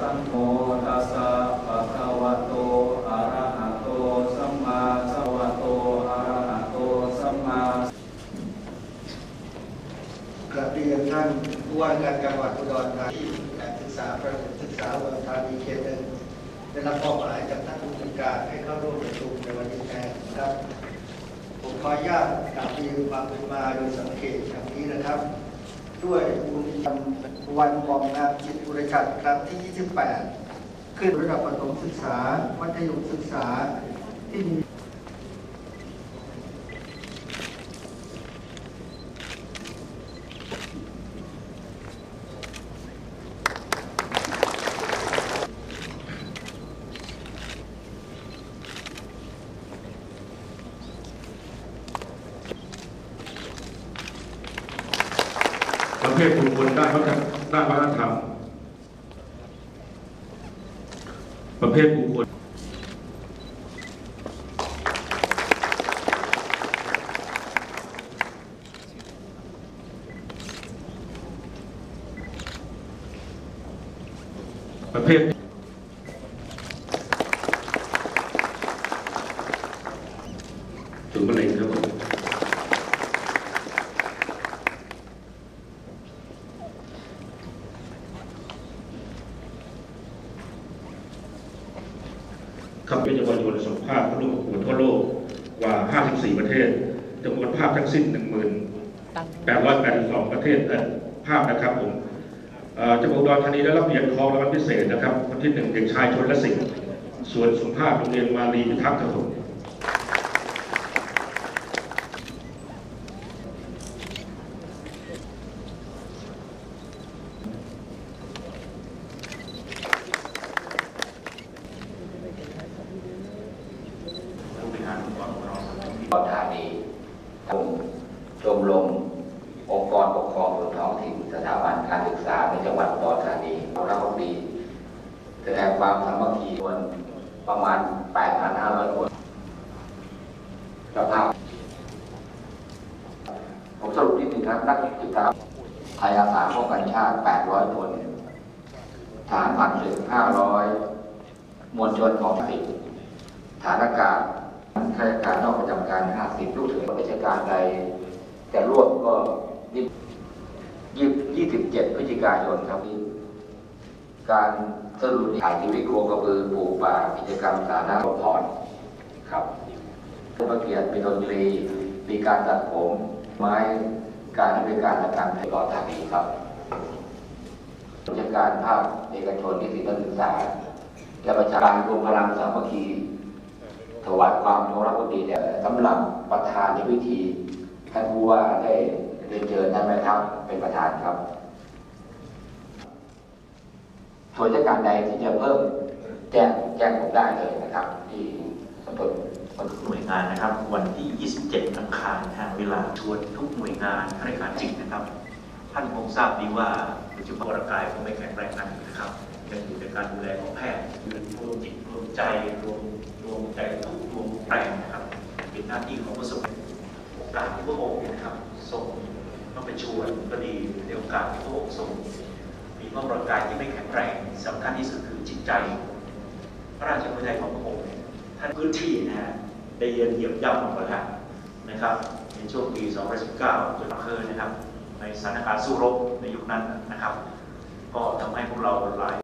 สัมโฆตัสสะภะคะวะโต อะระหะโต สัมมาสัมพุทธัสสะโต อะระหะโต สัมมากราบเรียนท่านผู้ว่าการจังหวัดอุดรธานีการศึกษาประถมศึกษาอุดรธานีเขตหนึ่งได้รับมอบหมายจากท่านผู้จัดการให้เข้าร่วมประชุมในวันนี้แทนะครับ ผมขออนุญาตกราบเรียนความเป็นมาโดยสังเกตอย่างนี้นะครับ ด้วยบุญธรรมวันบอมนาจิตบริษัทครั้งที่ 28 ขึ้นระดับประถมศึกษา มัธยมศึกษาที่มี ประเภทบุคคลด้านวัฒนด้านวัฒนธรรม ประเภทบุคคลประเภท ถึงมะเร็งครับผม ครัพเป็นเยาวชนส่งภาพเข้าร่วมประกวดทั่วโลกกว่า 54 ประเทศจำนวนภาพทั้งสิ้น 1882 ประเทศภาพนะครับผมเอ่อจังหวัดอุดรธานีได้รับเหรียญทองรางวัลพิเศษนะครับวันที่หนึ่งเด็กชายชนละสิงห์ส่วนสุภาพโรงเรียนมารีพิทักษ์ครับผม ผู้บริหารองค์กรของเรา อุดรธานี กรมชมรมองค์กรปกครองส่วนท้องถิ่นสถาบันการศึกษาในจังหวัดอุดรธานีเรารับดีแสดงความสามัคคีคนประมาณ 8,500 คนเจ้าภาพผมสรุปนิดหนึ่งครับนักกิจกรรมไทยอาสาป้องกันชาติ 800 คนฐานผ่านศึก500 มวลชนของสิบฐานอากาศ ข้าราชการนอกประจำการ 50 ลูกถึงราชการใดจะร่วมก็ยี่สิบเจ็ดพฤศจิกายนครับที่การสรุปถ่ายชีวิตโคกระบือปลูกป่ากิจกรรมสาธารณะพรครับผู้ประเกียรติมีดนตรีมีการตัดผม ไม้การบริการและการให้รอทางนี้ครับราชการภาคเอกชนที่ศิลปศึกษา และประชาการรวมพลังสามัคคี ถวายความเคารพดีเนี่ยสำหรับประธานในพิธีท่านผู้ว่าได้เรียนเชิญท่านแม่ทัพเป็นประธานครับส่วนราชการใดที่จะเพิ่มแจ้งแจ้งผมได้เลยนะครับ ที่สมทบหน่วยงานนะครับ วันที่ 27อังคารทางเวลาชวนทุกหน่วยงานข้าราชการจริงนะครับ ท่านคงทราบดีว่าโดยเฉพาะร่างกายคงไม่แข็งแรงนักนะครับ การดูแลของแพทย์ยืนรวมจิตรวมใจรวมรวมใจทุกรวมแรงนะครับเป็นหน้าที่ของพระสงฆ์โอกาสที่พระองค์เนี่ยนะครับทรงต้องไปชวนก็ดีในโอกาสที่พระองค์ทรงมีร่างกายที่ไม่แข็งแรงสำคัญที่สุดคือจิตใจ พระราชบัญญัติของพระองค์เนี่ยท่านพื้นที่นะฮะได้เยียนเหยียบย่ำลงมาแล้วนะครับในช่วงปี 2019จนเคยนะครับในสถานการณ์สู้รบในยุคนั้นนะครับ ก็ทำให้พวกเราหลาย